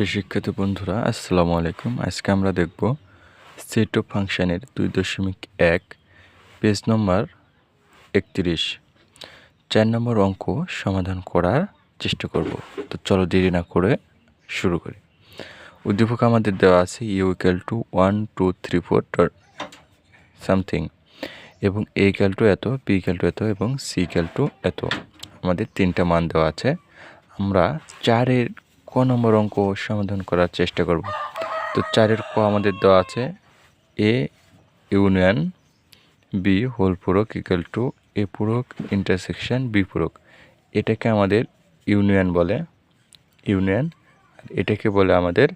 প্রিয় শিক্ষার্থী বন্ধুরা, আসসালামু আলাইকুম। আজকে আমরা দেখব সেট অফ ফাংশনের দুই দশমিক এক পেজ নম্বর একত্রিশ। চার নম্বর অঙ্ক সমাধান করার চেষ্টা করব। তো চলো দেরি না করে শুরু করি। উদ্দীপক আমাদের দেওয়া আছে U equal to one two three four something এবং এ ইকাল টু এত বি ইকাল টু এত এবং সি ইকাল টু এত। আমাদের তিনটা মান দেওয়া আছে। আমরা চারের ক নম্বর অঙ্ক সমাধান করার চেষ্টা করব। তো চারের ক আমাদের দেওয়া আছে, এ, ইউনিয়ন, বি, হোল পূরক ইকাল টু এ পূরক ইন্টারসেকশন বি পূরক। এটাকে আমাদের ইউনিয়ন বলে, ইউনিয়ন, আর এটাকে বলে আমাদের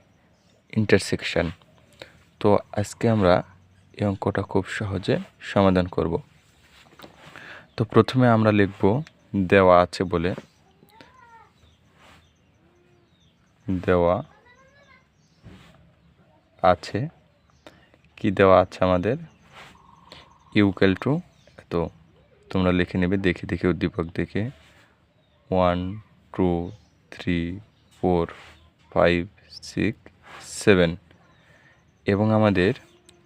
ইন্টারসেকশন। তো আজকে আমরা এই অঙ্কটা খুব সহজে সমাধান করব। তো প্রথমে আমরা লিখব দেওয়া আছে বলে দেওয়া আছে। কি দেওয়া আছে আমাদের? U equal to. এত তোমরা লিখে নেবে, দেখে দেখে উদ্দীপক দেখে। One, two, three, four, five, six, seven. এবং আমাদের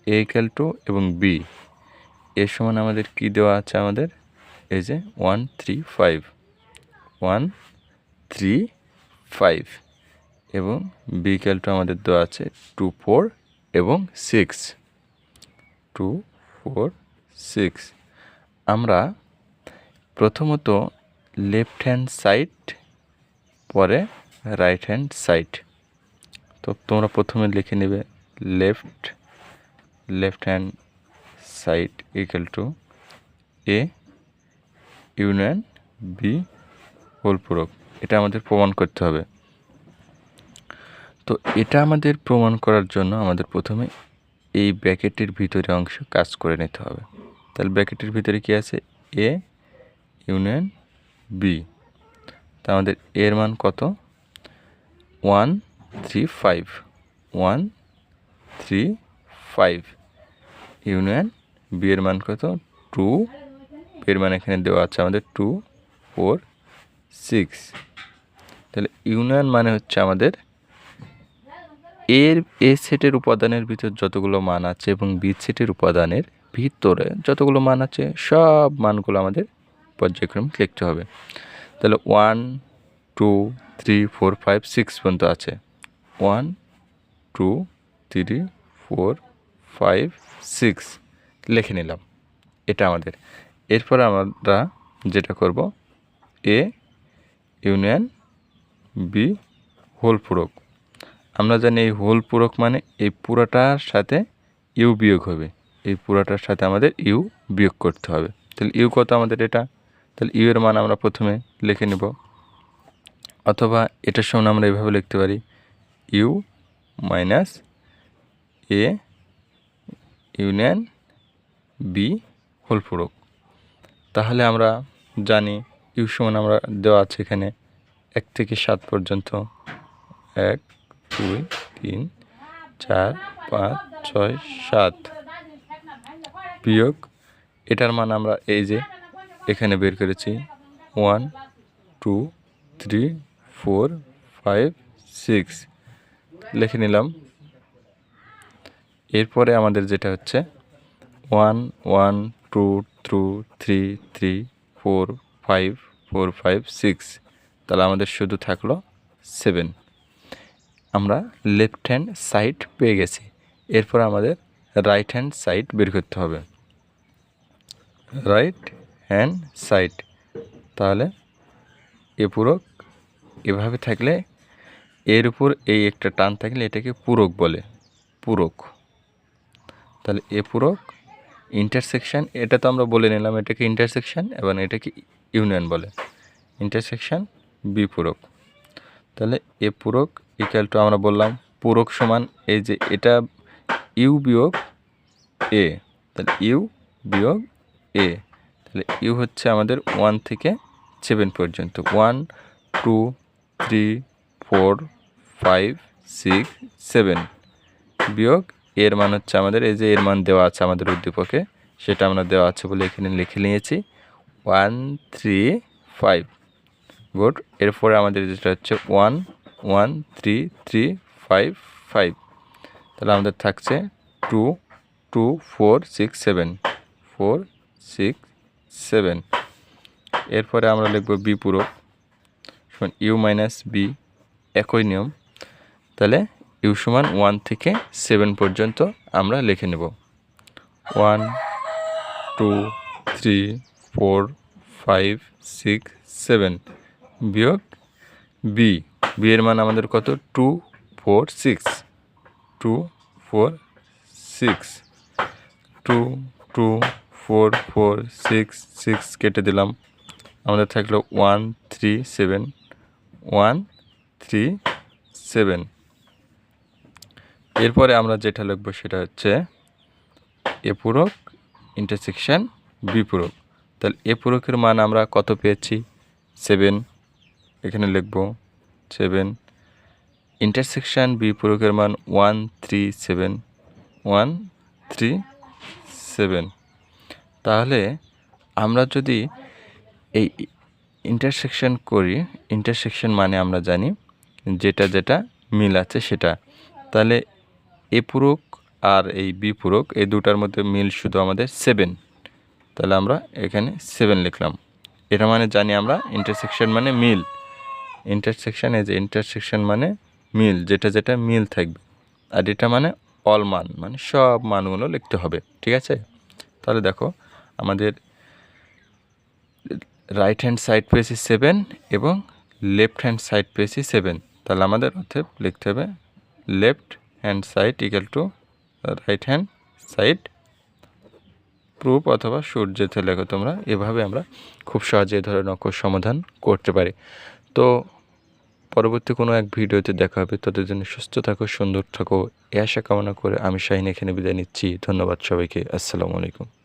এ ইকাল টু এবং বি। এর সমান আমাদের কি দেওয়া আছে আমাদের? এই যে one, three, five. One, three, five. এবং বিকেলটা আমাদের দেওয়া আছে টু ফোর এবং সিক্স। Two four, six. আমরা প্রথমত লেফট হ্যান্ড সাইড, পরে রাইট হ্যান্ড সাইড। তো তোমরা প্রথমে লিখে নেবে left left hand side equal to A union B, whole পূরক এটা আমাদের প্রমাণ করতে হবে। তো এটা আমাদের প্রমাণ করার জন্য আমাদের প্রথমে এই ব্যাকেটের ভিতরে অংশ কাজ করে নিতে হবে। তাহলে ব্যাকেটের ভিতরে কি আছে? এ ইউনিয়ন বি তা আমাদের এর মান কত? One three five. One three five. Union B এর মান কত? টু। এর মান এখানে দেওয়া আছে আমাদের টু, ফোর, সিক্স। তাহলে ইউনিয়ন মানে হচ্ছে আমাদের এর, এ সেটের উপাদানের ভিতর যতগুলো মান আছে এবং বি সেটের উপাদানের ভিতরে যতগুলো মান আছে, সব মানগুলো আমাদের পর্যায়ক্রমিক লিখতে হবে। তাহলে one two three four five six পর্যন্ত আছে। One two three four five six লিখে নিলাম। এটা আমাদের। এরপর আমরা যেটা করব এ ইউনিয়ন বি হোল পূরক আমরা জানি এই হোল পূরক মানে এই পুরোটার সাথে ইউ বিয়োগ হবে। এই পুরোটার সাথে আমাদের ইউ বিয়োগ করতে হবে। তাহলে ইউ কত আমাদের এটা? তাহলে ইউ এর মান আমরা প্রথমে লিখে নেব। অথবা এটার সঙ্গে আমরা এভাবে লিখতে পারি। U minus A union B whole পূরক। তাহলে আমরা জানি ইউ সমান আমরা দেওয়া আছে এখানে এক থেকে সাত পর্যন্ত। এক দুই, তিন, চার, পাঁচ, ছয়, সাত। বিয়োগ, এটার মান আমরা এই যে এখানে বের করেছি। One, two, three, four, five, six. লিখে নিলাম। এরপরে আমাদের যেটা হচ্ছে, one one, two two three three, four, five four, five, six. তাহলে আমাদের শুধু থাকল সেভেন। আমরা লেফট হ্যান্ড সাইড পেয়ে গেছি। এরপর আমাদের রাইট হ্যান্ড সাইড বের করতে হবে। রাইট হ্যান্ড সাইড তাহলে এ পূরক এভাবে থাকলে, এর উপর এই একটা টান থাকলে এটাকে পূরক বলে, পূরক। তাহলে এ পূরক ইন্টারসেকশান এটা তো আমরা বলে নিলাম, এটাকে ইন্টারসেকশান এবং এটাকে ইউনিয়ন বলে। ইন্টারসেকশান বি পূরক। তাহলে এ পূরক ইকাল টু আমরা বললাম পূরক সমান এই যে এটা ইউ বিয়োগ এ। তাহলে ইউ বিয়োগ এ। তাহলে ইউ হচ্ছে আমাদের ওয়ান থেকে সেভেন পর্যন্ত। One two three four five six seven বিয়োগ এর মান হচ্ছে আমাদের, এই যে এর মান দেওয়া আছে আমাদের উদ্দীপকে, সেটা আমরা দেওয়া আছে বলে এখানে লিখে নিয়েছি। ওয়ান থ্রি ফাইভ গুড এরপরে আমাদের যেটা হচ্ছে one one, three three, five five. তাহলে আমাদের থাকছে two two, four, six, seven. Four, six, seven. এরপরে আমরা লিখব বি পুরো। সমান ইউ মাইনাস বি, একই নিয়ম। তাহলে ইউ সমান ওয়ান থেকে সেভেন পর্যন্ত আমরা লিখে নেব। One, two, three, four, five, six, seven বিয়োগ বি। বি এর মান আমাদের কত? Two four six two four six two two four four six six কেটে দিলাম। আমাদের থাকল one three seven one three seven এরপরে আমরা যেটা লিখব সেটা হচ্ছে এ পূরক ইন্টারসেকশন বি পূরক। তাহলে এ পূরকের মান আমরা কত পেয়েছি? সেভেন এখানে লিখব সেভেন ইন্টারসেকশন বি পূরকের মান one three seven one three seven তাহলে আমরা যদি এই ইন্টারসেকশন করি ইন্টারসেকশন মানে আমরা জানি যেটা যেটা মিল আছে সেটা। তাহলে এ পূরক আর এই বি পূরক, এই দুটার মধ্যে মিল শুধু আমাদের সেভেন তাহলে আমরা এখানে সেভেন লিখলাম। এটা মানে জানি আমরা ইন্টারসেকশন মানে মিল। ইন্টারসেকশন এই যে ইন্টারসেকশন মানে মিল, যেটা যেটা মিল থাকবে। আর এটা মানে অল মান মানে সব মানগুলো লিখতে হবে, ঠিক আছে? তাহলে দেখো, আমাদের রাইট হ্যান্ড সাইড পেয়েছি সেভেন এবং লেফট হ্যান্ড সাইড পেয়েছি সেভেন তাহলে আমাদের অর্থে লিখতে হবে left hand side equal to right hand side proof অথবা শুট যেতে লেখো তোমরা, এভাবে আমরা খুব সহজে ধরনের অঙ্ক সমাধান করতে পারি। তো পরবর্তী কোনো এক ভিডিওতে দেখা হবে। তাদের জন্য সুস্থ থাকো, সুন্দর থাকো। এ আশা কামনা করে আমি শাহিন এখানে বিদায় নিচ্ছি। ধন্যবাদ সবাইকে। আসসালামু আলাইকুম।